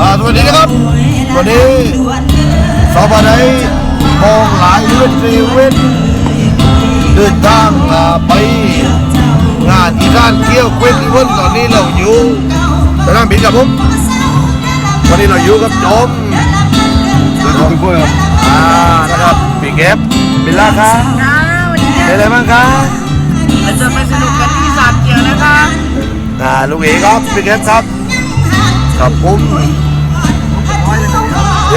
อ่าสวัสดีนะครับวันนี้สอบอะไรมองหลายเวทรีเวทเดินทางอ่าไปงานอีสานเกี่ยวเวทอีเวนต์ตอนนี้เราอยู่สนามบินครับผมวันนี้เราอยู่กับโจมแล้วก็คุณปุ้ยครับอ่านะครับปีเก็บบิลล่าครับเป็นอะไรบ้างครับเราจะไปสนุกกันที่สามเกียวนะคะอ่าลูกเอ๋ครับปีเก็บครับครับผมเดี๋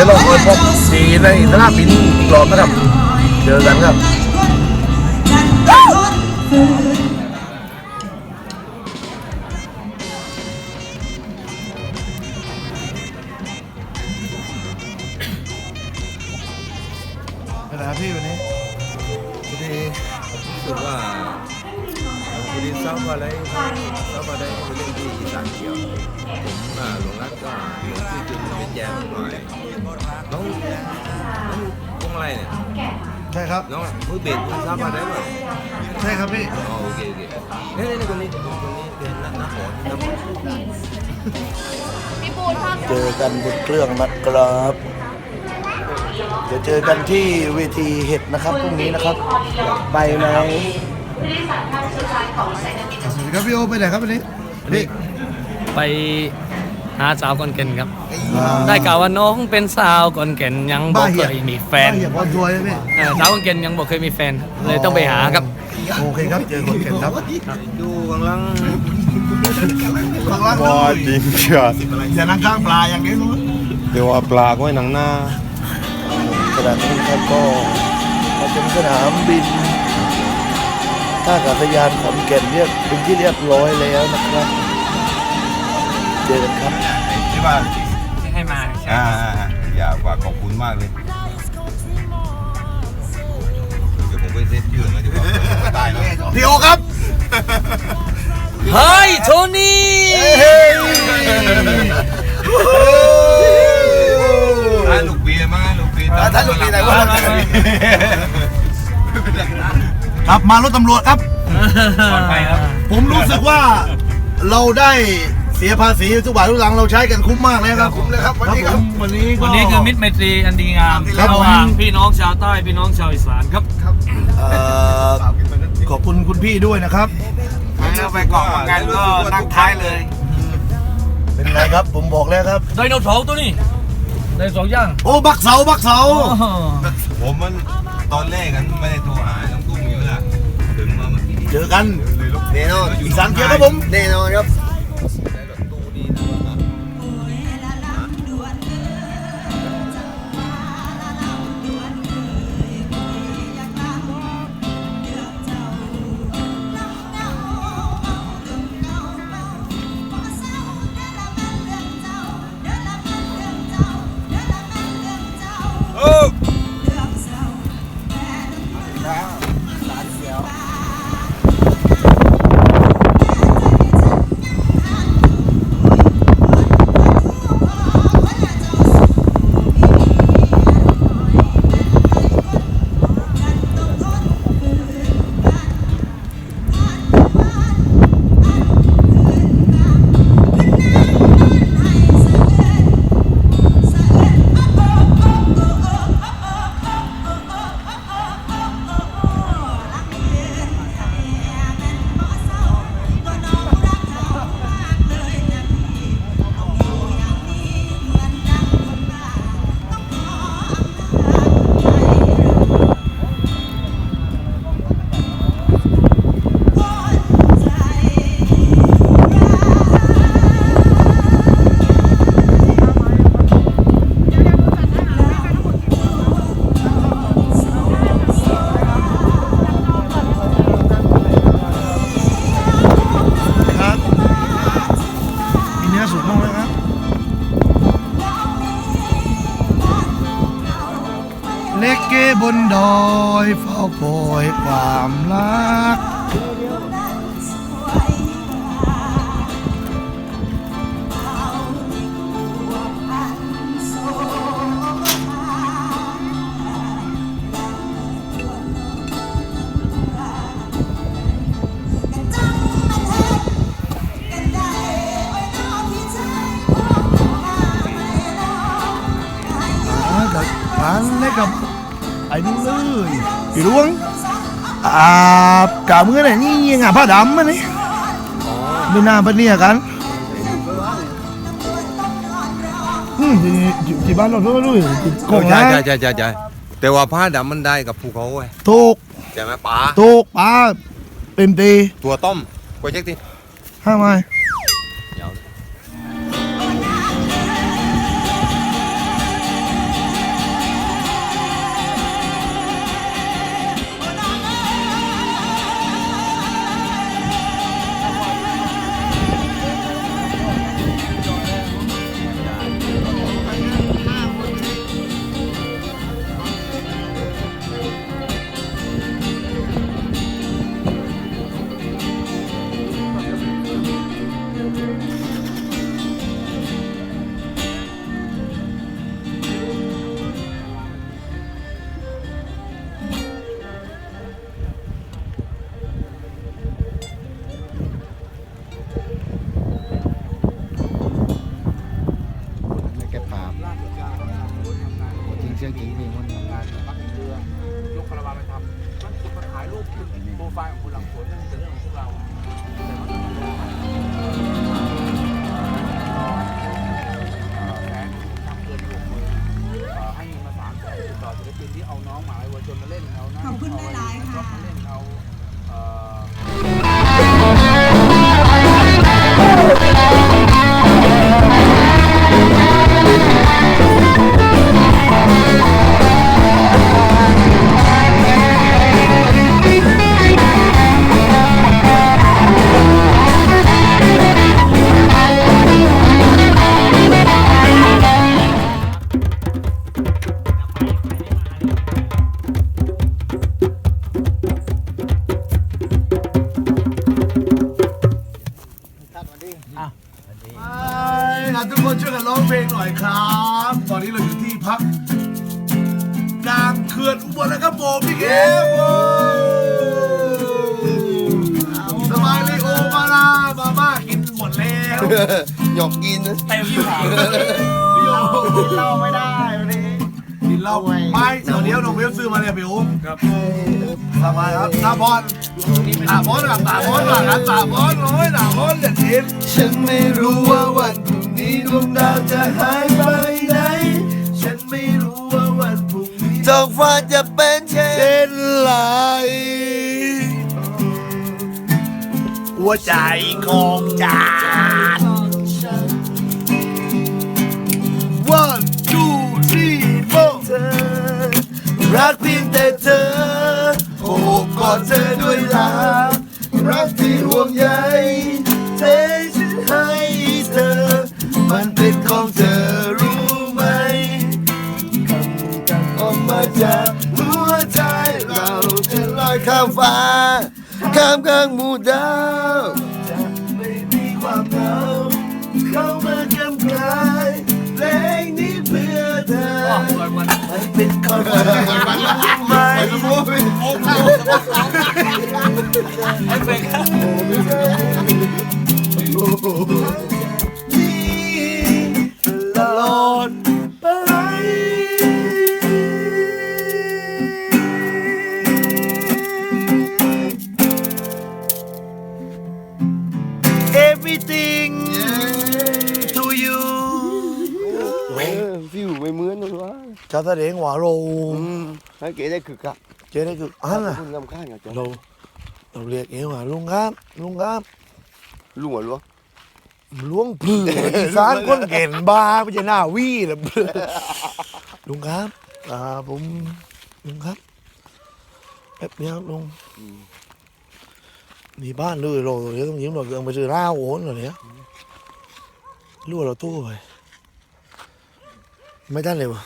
ยวเราไปพบสีในสนามบินอีกรอบนะครับ เจอกันครับเป็นไรครับพี่วันนี้พอดีรู้สึกว่า พอดีซ้อมอะไรซ้อมอะไรไปเล่นที่อีสานเขียวผมอ่าหลวงรักก็หลวงชื่อจุนเป็นแจมหน่อยน้องน้องวงอะไรเนี่ยใช่ครับน้องมือเบสมือซ้อมอะไรหน่อยใช่ครับพี่อ๋อโอเคโอเคนี่นี่คนนี้คนนี้เป็นนักนักหอนักหอเจอกันบนเครื่องนะครับเดี๋ยวเจอกันที่เวทีเห็ดนะครับพรุ่งนี้นะครับ ไปไหม สวัสดีครับพี่โอไปไหนครับวันนี้พี่ไปหาสาวก่อนเก่นครับ ได้กล่าวว่าน้องเป็นสาวก่อนเก่นยังบอกเคยมีแฟนบ้าเหี่ยบอลทัวร์ใช่ไหมพี่เออสาวก่อนเก่นยังบอกเคยมีแฟน เลยต้องไปหาครับโอเคครับเจอคนเก่งครับดูกำลังข้างล่างก็จริงเชียวอย่านั่งข้างปลาอย่างนี้นู้นเดี๋ยวว่าปลาก็ให้หนังหน้าขณะนี้ครับก็มาถึงสนามบิน ท่าอากาศยานขอนแก่นเรียบเป็นที่เรียบร้อยแล้วนะครับเจอกันครับที่ว่าให้มาอ่าอยากว่าขอบคุณมากเลยเดี๋ยวผมไปเซ็ตยืนแล้วเดี๋ยวก็ได้แล้วพี่โอครับ เฮ้ยโทนี่ถ้าลูกปีมั้งลูกปีถ้าลูกปีไหนวะ ครับมารถตำรวจครับ ปลอดภัยครับ ผมรู้สึกว่าเราได้เสียภาษีทุกบาททุกสตางค์เราใช้กันคุ้มมากเลยครับคุ้มเลยครับวันนี้ครับ วันนี้ก็ วันนี้คือมิตรไมตรีอันดีงามครับระหว่างพี่น้องชาวใต้พี่น้องชาวอีสานครับเอ่อขอบคุณคุณพี่ด้วยนะครับเราไปเกาะกันก็นั่งท้ายเลย เป็นไงครับผมบอกแล้วครับ ไดโนเสาร์ตัวนี้ไดโนเสาร์ย่างโอ้บักเสาบักเสา ผมมันตอนแรกกันไม่ได้โทรหา เจอกันแน่นอนอีกสามเกียวครับผม แน่นอนครับ บนดอยเฝ้าคอยความรัก ยพี่หลวงอ่ากาเมื่อไหร่นี่งาผ้าดำมันนี่ไม่น่าปะเนี่ยกันอืมที่ที่ที่บ้านเราด้วยด้วยของใช่นะใช่ใช่ใช่ใช่แต่ว่าผ้าดำมันได้กับภูเขาเว้ยถูกใช่ไหมป๋าถูกป้าเต็มตีตัวต้มกวยเช็คดิห้าไม้ รไฟล์ของ นะทุกคนช่วยกันร้องเพลงหน่อยครับ ตอนนี้เราอยู่ที่พักกลางเขื่อนอุบลแล้วครับผมพี่เกมสบายเลยโอมาลามาม่ากินหมดแล้วหยอกกินนะเต็มที่ผ่านโยกินเหล้าไม่ได้วันนี้กิน เหล้าไม่เดี๋ยวเดี๋ยวน้องเวลซื้อมาเนี่ยพี่โอ๊ครับสบายครับตาบอลตาบอลกับตาบอลก่อนนะตาบอลโอ้ยตาบอลเด็ดทิพฉันไม่รู้ว่าวันพรุ่งนี้ดวงดาวจะหายไปไหนฉันไม่รู้ว่าวันพรุ่งนี้ท้องฟ้าจะเป็นเช่นเช่นไรหัวใจของจาน ดเธอด้วยรักรักที่ห่วงใยเทฉันให้เธอ มันเป็นของเธอรู้ไหมคำกันออกมาจากหัวใจเราจะลอยข้ามฟ้าข้ามกลางหมู่ดาวจะไม่มีความเหงาเข้ามากำกลายเพลงนี้เพื่อเธอให้เป็นของเธอ ตลอดไป everything to you ฟิวไม่เหมือนเลยวะจะแสดงว่าเรา ให้เก๋ได้คือกับเจ๊ได้คืออันน่ะคุณลำข้างกับจ๊เราเราเรียกเองว่าลุงครับลุงครับลุงหัวล้วงล้วงเผืออีสานคนเก่นบาไม่ใช่หน้าวี่หรอกลุงครับอ่าผมลุงครับแป๊บเดียวลุงมีบ้านเลยเราเดี๋ยวต้องยิ้มเราเกินไปซื้อเหล้าโอนเหรอเนี่ยรั่วเราตู้ไปไม่ได้เลยวะ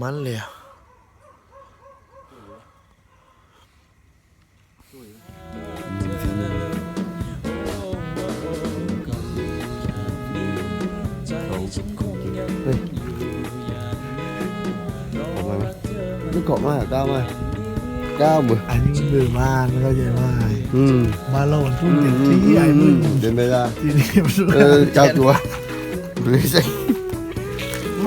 มันเลยอะไม่เกาะมากก้าวมากก้าวมืออันนี้มันมือมากมันก็ใจมากอืมมาโลนทุ่อืมมเต็มที่ไอ้มึงเดินไปได้ทีนี้มันสุดเออเจ้าตัวไม่ใช่ไม่รู้สุดกาวรู้ตัวมาดินอะไม่ใช่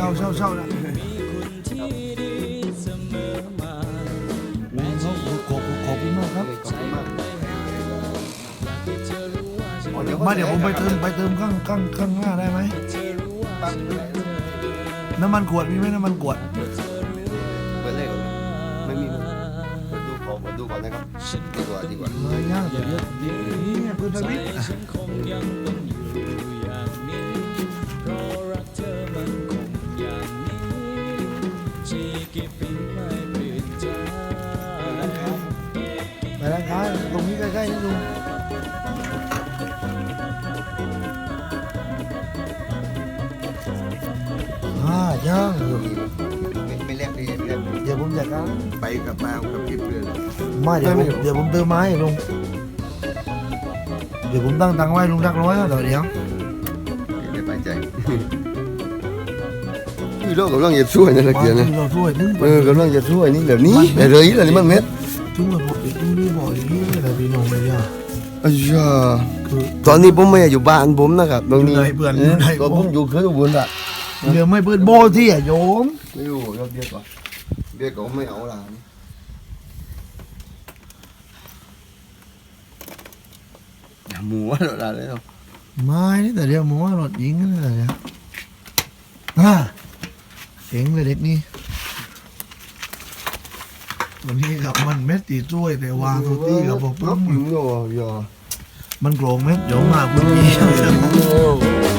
ช่าเช่าเช่านะเขาขอบขอบคุณมากครับมาเดี๋ยวผมไปเติมไปเติมข้างข้างข้างหน้าได้ไหมน้ำมันขวดมีไหมน้ำมันขวดเปิดเลขก่อนไม่มีมั้ยเปิดดูขอเปิดดูก่อนนะครับดีกว่าดีกว่าเลยย่างเดี๋ยวเดี๋ยวนี่เพื่อนทวิต อะไปร้านค้าตรงนี้ใกล้ๆนี่ลุงอ่าย่างอยู่ไม่ไม่เรียกดีเรียกเดี๋ยวผมจัดการไปกับแมวกับพี่เพื่อนไม่เดี๋ยวผมเดี๋ยวผมเติมไม้ลุงเดี๋ยวผมตั้งตังไว้ลุงรักร้อยเดี๋ยวเดี๋ยวไม่ไปใจพี่โลกกำลังจะช่วยนะนักเรียนนะเราช่วยนึงเออกำลังจะช่วยนี่เดี๋ยวนี้เดี๋ยวเลยเดี๋ยวนี้มันเม็ด ถึงมาบอกอีกนี่บอกอย่งนี้เลยพี่น้องเลยอะอ้ยาคือตอนนี้ผมไม่อยู่บ้านผมนะครับตรงนี้อยู่ไหนเพื่อนเอออยู่ไหนตอนผมอยู่เคยอุบลอะเดี๋ยวไม่เปิดโบที่อะโยมไม่รู้ยอดเบี้ยก่อนเบี้ยก็ไม่เอาละนี่อย่าหมูอะไรเนาะไม่นี่แต่เดียวหมอว่ารถยิงนั่นแหละเนี่ยอ่าเก่งเลยเด็กนี่ วันนี้กับมันเม็ดตีช่วยแต่วางตัวตี้กับผมปั๊ปั๊บมอยู่เนาะอย่ามันโกรงเม็ดโยมมากคุณพี่